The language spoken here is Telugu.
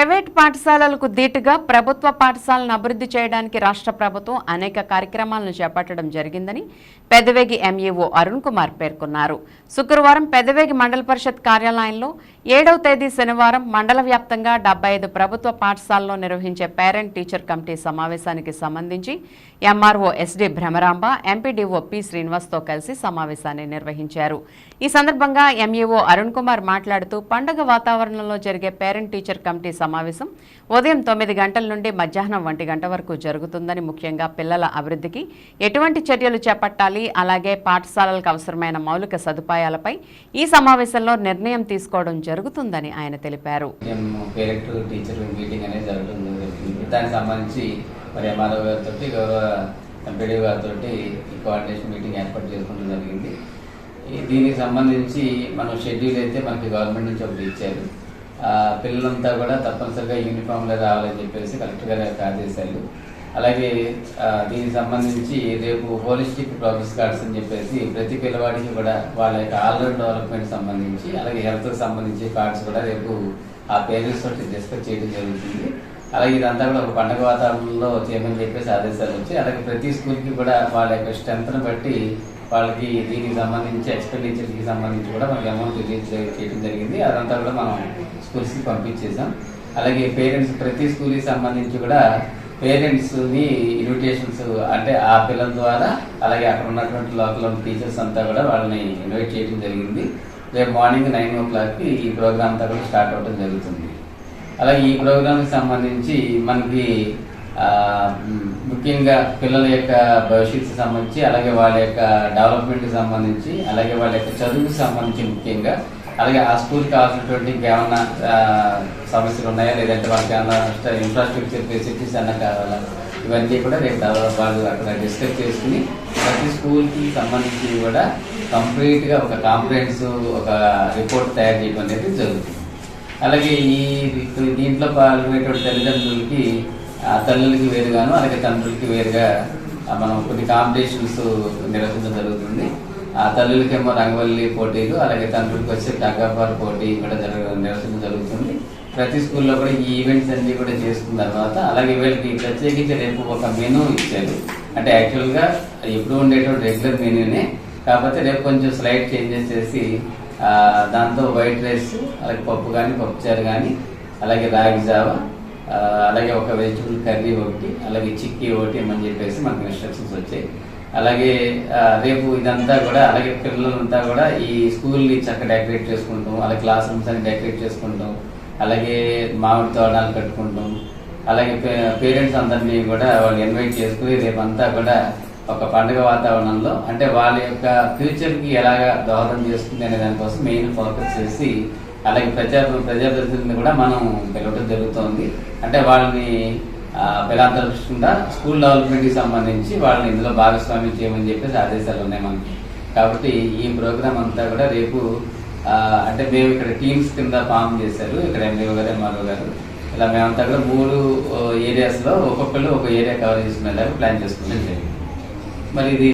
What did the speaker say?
ప్రైవేట్ పాఠశాలలకు దీటుగా ప్రభుత్వ పాఠశాలను అభివృద్ధి చేయడానికి రాష్ట్ర ప్రభుత్వం అనేక కార్యక్రమాలను చేపట్టడం జరిగిందని పెదవేగి ఎంఈఓ అరుణ్ కుమార్ పేర్కొన్నారు. శుక్రవారం పెదవేగి మండల పరిషత్ కార్యాలయంలో ఏడవ తేదీ శనివారం మండల వ్యాప్తంగా డెబ్బై ఐదు ప్రభుత్వ పాఠశాలలో నిర్వహించే పేరెంట్ టీచర్ కమిటీ సమావేశానికి సంబంధించి MRO SD Bhramaramba MPDO P శ్రీనివాస్తో కలిసి సమావేశాన్ని నిర్వహించారు. ఈ సందర్భంగా ఎంఈఓ అరుణ్ కుమార్ మాట్లాడుతూ పండగ వాతావరణంలో జరిగే పేరెంట్ టీచర్ కమిటీ సమావేశం ఉదయం తొమ్మిది గంటల నుండి మధ్యాహ్నం ఒంటి గంట వరకు జరుగుతుందని ముఖ్యంగా పిల్లల అభివృద్ధికి ఎటువంటి చర్యలు చేపట్టాలి? అలాగే పాఠశాలలకు అవసరమైన మౌలిక సదుపాయాలపై ఈ సమావేశంలో నిర్ణయం తీసుకోవడం జరుగుతుందని ఆయన తెలిపారు. దానికి సంబంధించి మరి ఎంఆర్ఓ గారితో గౌరవ ఎంపీడీ గారితో ఈ కోఆర్డినేషన్ మీటింగ్ ఏర్పాటు చేసుకోవడం జరిగింది. దీనికి సంబంధించి మనం షెడ్యూల్ అయితే మనకి గవర్నమెంట్ నుంచి ఒకటి ఇచ్చారు. పిల్లలంతా కూడా తప్పనిసరిగా యూనిఫామ్లో రావాలని చెప్పేసి కలెక్టర్ గారు ఆదేశాలు. అలాగే దీనికి సంబంధించి రేపు హోలిస్టిక్ ప్రోగ్రెస్ కార్డ్స్ అని చెప్పేసి ప్రతి పిల్లవాడికి కూడా వాళ్ళ యొక్క ఆల్రౌండ్ డెవలప్మెంట్ సంబంధించి అలాగే హెల్త్కి సంబంధించి కార్డ్స్ కూడా రేపు ఆ పేరెంట్స్ తోటి డిస్కస్ చేయడం జరుగుతుంది. అలాగే ఇదంతా కూడా ఒక పండగ వాతావరణంలో చేయమని చెప్పేసి ఆదేశాలు వచ్చి అలాగే ప్రతి స్కూల్కి కూడా వాళ్ళ యొక్క స్ట్రెంత్ని బట్టి వాళ్ళకి దీనికి సంబంధించి ఎక్స్పెండిచర్కి సంబంధించి కూడా మనకి అమౌంట్ రిలీజ్ చేయడం జరిగింది. అదంతా కూడా మనం స్కూల్స్కి పంపించేసాం అలాగే పేరెంట్స్ ప్రతి స్కూల్కి సంబంధించి కూడా పేరెంట్స్ని ఇన్విటేషన్స్ అంటే ఆ పిల్లల ద్వారా అలాగే అక్కడ ఉన్నటువంటి లోకల్ టీచర్స్ అంతా కూడా వాళ్ళని ఇన్వైట్ చేయడం జరిగింది. రేపు మార్నింగ్ నైన్ ఓ క్లాక్కి ఈ ప్రోగ్రామ్ అంతా కూడా స్టార్ట్ అవ్వడం జరుగుతుంది. అలాగే ఈ ప్రోగ్రామ్కి సంబంధించి మనకి ముఖ్యంగా పిల్లల యొక్క భవిష్యత్తుకి సంబంధించి అలాగే వాళ్ళ యొక్క డెవలప్మెంట్కి సంబంధించి అలాగే వాళ్ళ యొక్క చదువుకి సంబంధించి ముఖ్యంగా అలాగే ఆ స్కూల్కి కావాల్సినటువంటి ఏమన్నా సమస్యలు ఉన్నాయా? లేదంటే వాళ్ళకి ఏమన్నా ఇన్ఫ్రాస్ట్రక్చర్ ఫెసిలిటీస్ అన్నా కావాలా? ఇవన్నీ కూడా రేపు వాళ్ళు అక్కడ డిస్కస్ చేసుకుని ప్రతి స్కూల్కి సంబంధించి కూడా కంప్లీట్గా ఒక కాంప్లైంట్స్ ఒక రిపోర్ట్ తయారు చేయడం అనేది జరుగుతుంది. అలాగే ఈ దీంట్లో పాల్గొనేటువంటి తల్లిదండ్రులకి ఆ తల్లులకి వేరుగాను అలాగే తండ్రులకి వేరుగా మనం కొన్ని కాంపిటీషన్స్ నిర్వహించడం జరుగుతుంది. ఆ తల్లులకేమో రంగవల్లి పోటీలు అలాగే తండ్రులకు వచ్చే టగ్గాపార్ పోటీ కూడా జరగ నిరసన జరుగుతుంది. ప్రతి స్కూల్లో కూడా ఈ ఈవెంట్స్ అన్ని కూడా చేసుకున్న తర్వాత అలాగే వీళ్ళకి ప్రత్యేకించి రేపు ఒక మెనూ ఇచ్చారు. అంటే యాక్చువల్గా ఎప్పుడు ఉండేటువంటి రెగ్యులర్ మెనూనే కాకపోతే రేపు కొంచెం స్లైడ్ చేంజెస్ చేసి దాంతో వైట్ రైస్ అలాగే పప్పు కానీ పప్పుచారు కానీ అలాగే రాగి జావా అలాగే ఒక వెజిటబుల్ కర్రీ ఒకటి అలాగే చిక్కీ ఒకటి అని చెప్పేసి మనకు ఇన్స్ట్రక్షన్స్ వచ్చాయి. అలాగే రేపు ఇదంతా కూడా అలాగే పిల్లలంతా కూడా ఈ స్కూల్ని చక్కగా డెకరేట్ చేసుకుంటాం అలాగే క్లాస్ రూమ్స్ అని డెకరేట్ చేసుకుంటాం అలాగే మామిడి తోరణాలు కట్టుకుంటాం అలాగే పేరెంట్స్ అందరినీ కూడా వాళ్ళు ఇన్వైట్ చేసుకుని రేపంతా కూడా ఒక పండుగ వాతావరణంలో అంటే వాళ్ళ యొక్క ఫ్యూచర్కి ఎలాగ దోహదం చేస్తుంది అనే దానికోసం మెయిన్ ఫోకస్ చేసి అలాగే ప్రజా ప్రజాప్రతినిధులను కూడా మనం పిలవడం జరుగుతోంది. అంటే వాళ్ళని పిలాంతరకుండా స్కూల్ డెవలప్మెంట్కి సంబంధించి వాళ్ళని ఇందులో భాగస్వామ్యం చేయమని చెప్పేసి ఆదేశాలు ఉన్నాయి మనకి. కాబట్టి ఈ ప్రోగ్రామ్ అంతా కూడా రేపు అంటే మేము ఇక్కడ టీమ్స్ కింద ఫామ్ చేశారు. ఇక్కడ ఎంఈఓ గారు ఎంఆర్ఓ గారు. ఇలా మేమంతా కూడా మూడు ఏరియాస్లో ఒక్కొక్కరు ఒక ఏరియా కవర్ చేసుకునేలాగా ప్లాన్ చేసుకున్నాం. మరి ఇది